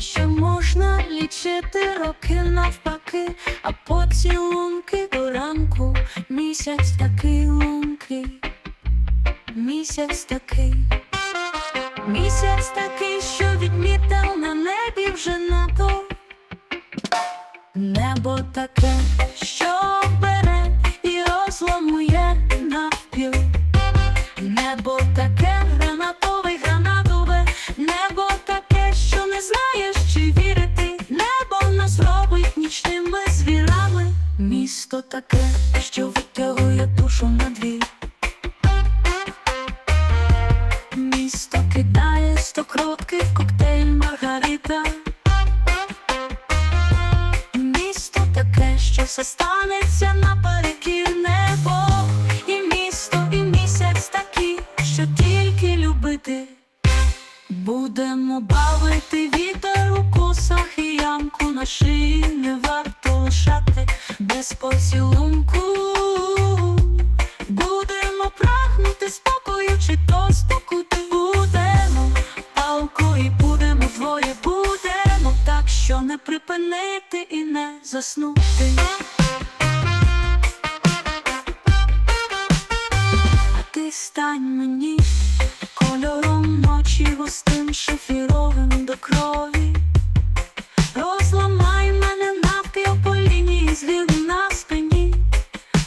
що можна лічити роки навпаки, а поцілунки до ранку. Місяць такий лункий, місяць такий, місяць такий, що відмітав на небі вже надовго. Небо таке, Місто таке, що витягує душу на двір. Місто кидає сто кротких коктейль Маргарита. Місто таке, що все станеться наперекір не припинити і не заснути. А ти стань мені кольором ночі густим шефіровим до крові. Розламай мене навпіл по лінії звів на спині,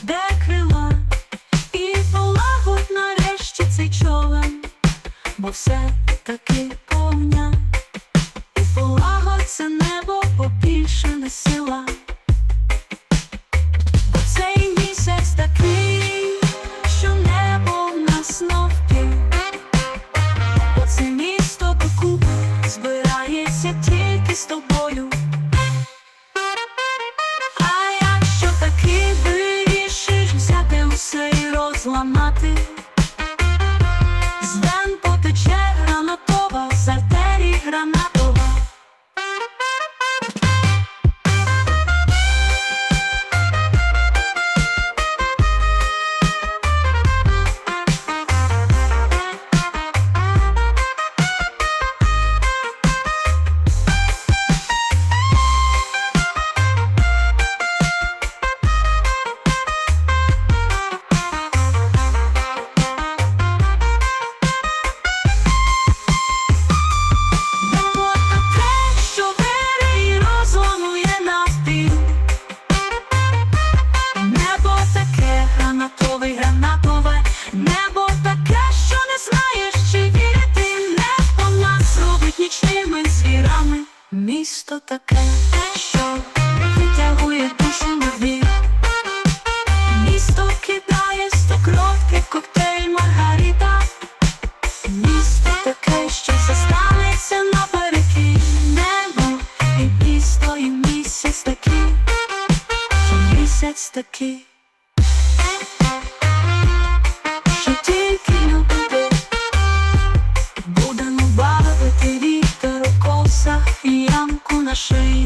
де крила, і полагодь нарешті цей човен, бо все таки Бо цей місяць такий, що небо нас навпіл. Оце місто докупи збирається тільки з. Місто таке, що витягує душу на двір. Місто кидає сто кротких коктейль Маргарита. Місто таке, що все станеться наперекій небо, і місто, і місяць такий, і місяць такий, на шиї